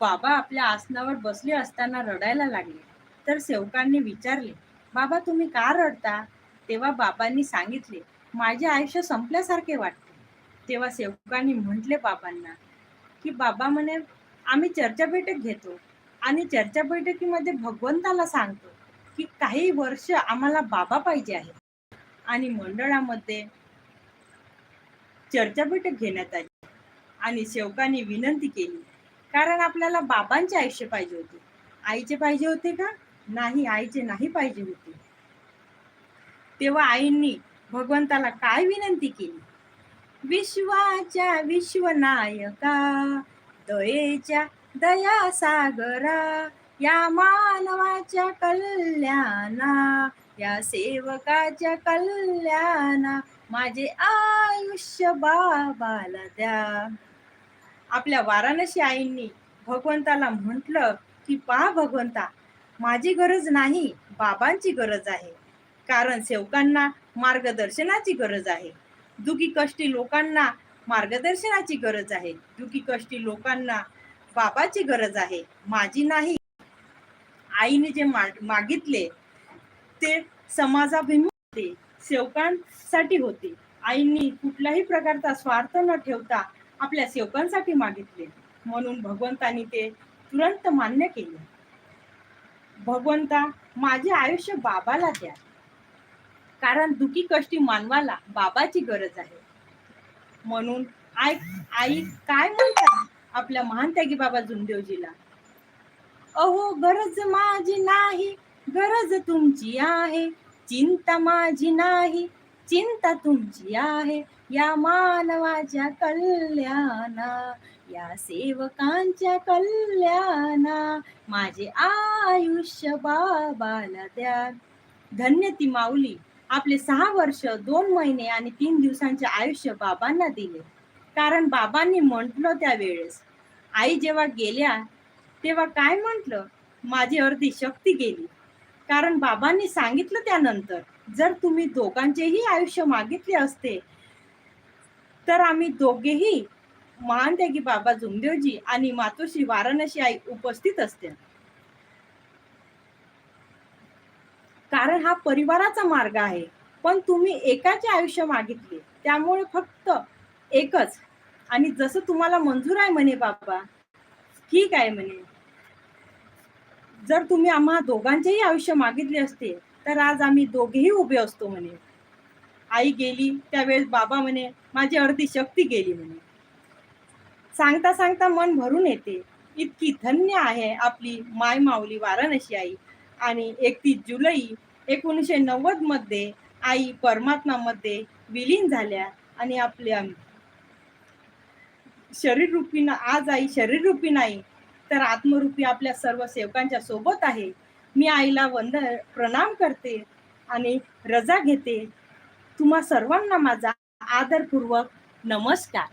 बाबा आपल्या आसनावर बसले असताना रडायला लागले. तर सेवकांनी विचारले बाबा तुम्ही का रडता? तेव्हा बाबांनी सांगितले माझे आयुष्य संपल्यासारखे वाटते. तेव्हा सेवकांनी म्हटले बाबांना की बाबा म्हणे आम्ही चर्चा बैठक घेतो आणि चर्चा बैठकीमध्ये भगवंताला सांगतो की काही वर्ष आम्हाला बाबा पाहिजे आहे आणि मंडळामध्ये चर्चा बैठक घेण्यात आली आणि सेवकांनी विनंती केली कारण आपल्याला बाबांचे आयुष्य पाहिजे होते. आईचे पाहिजे होते का? नाही आईचे नाही पाहिजे होते. तेव्हा आईंनी भगवंताला काय विनंती केली? विश्वाच्या विश्वनायका दयेच्या दया सागरा या मानवाच्या कल्याणा या सेवकाच्या कल्याणा माझे आयुष्य बाबाला द्या. आपल्या वाराणसी आईंनी भगवंताला म्हटलं की पहा भगवंता माझी गरज नाही बाबांची गरज आहे. कारण सेवकांना मार्गदर्शनाची गरज आहे. दुखी कष्टी लोकांना मार्गदर्शनाची गरज आहे. दुखी कष्टी लोकांना बाबाची गरज आहे. माझी नाही. आईने जे मा- मागितले ते समाजाभिमुख होते सेवकांसाठी होते. आईंनी कुठल्याही प्रकारचा स्वार्थ न ठेवता आपल्या सेवकांसाठी मागितले. म्हणून भगवंतानी ते तुरंत मान्य केले. भगवंता माझे आयुष्य बाबाला द्या. कारण दुखी कष्टी मानवाला बाबाची गरज आहे. म्हणून आई आई काय म्हणतात आपल्या महान त्यागी बाबा जुमदेवजीला अहो गरज माझी नाही गरज तुमची आहे. चिंता माझी नाही. चिंता तुमची आहे. या मानवाच्या कल्याणा या सेवकांच्या कल्याणा माझे आयुष्य बाबाला द्या धन्य ती माऊली. आपले सहा वर्ष दोन महिने आणि तीन दिवसांचे आयुष्य बाबांना दिले. कारण बाबांनी म्हटलं त्यावेळेस आई जेव्हा गेल्या तेव्हा काय म्हटलं? माझी अर्धी शक्ती गेली. कारण बाबांनी सांगितलं त्यानंतर जर तुम्ही दोघांचेही आयुष्य मागितले असते तर आम्ही दोघेही महान त्यागी बाबा जुमदेवजी आणि मातोश्री वाराणसी आई उपस्थित असते कारण हा परिवाराचा मार्ग आहे पण तुम्ही एकाचे आयुष्य मागितले त्यामुळे फक्त एकच. आणि जसं तुम्हाला मंजूर आहे म्हणे बाबा ठीक आहे म्हणे. जर तुम्ही आम्हा दोघांचेही आयुष्य मागितले असते तर आज आम्ही दोघेही उभे असतो म्हणे. आई गेली त्यावेळेस बाबा म्हणे माझी अर्धी शक्ती गेली म्हणे. सांगता सांगता मन भरून येते. इतकी धन्य आहे आपली माय माऊली वाराणसी आई. आणि एकतीस जुलै एकोणीसशे नव्वदमध्ये आई परमात्मामध्ये विलीन झाल्या आणि आपल्या शरीर रूपी आज आई शरीर रूपी नाही तर आत्मरूपी आपल्या सर्व सेवकांच्या सोबत आहे. मी आईला वंद प्रणाम करते आणि रजा घेते. तुम्हा सर्वांना माझा आदरपूर्वक नमस्कार.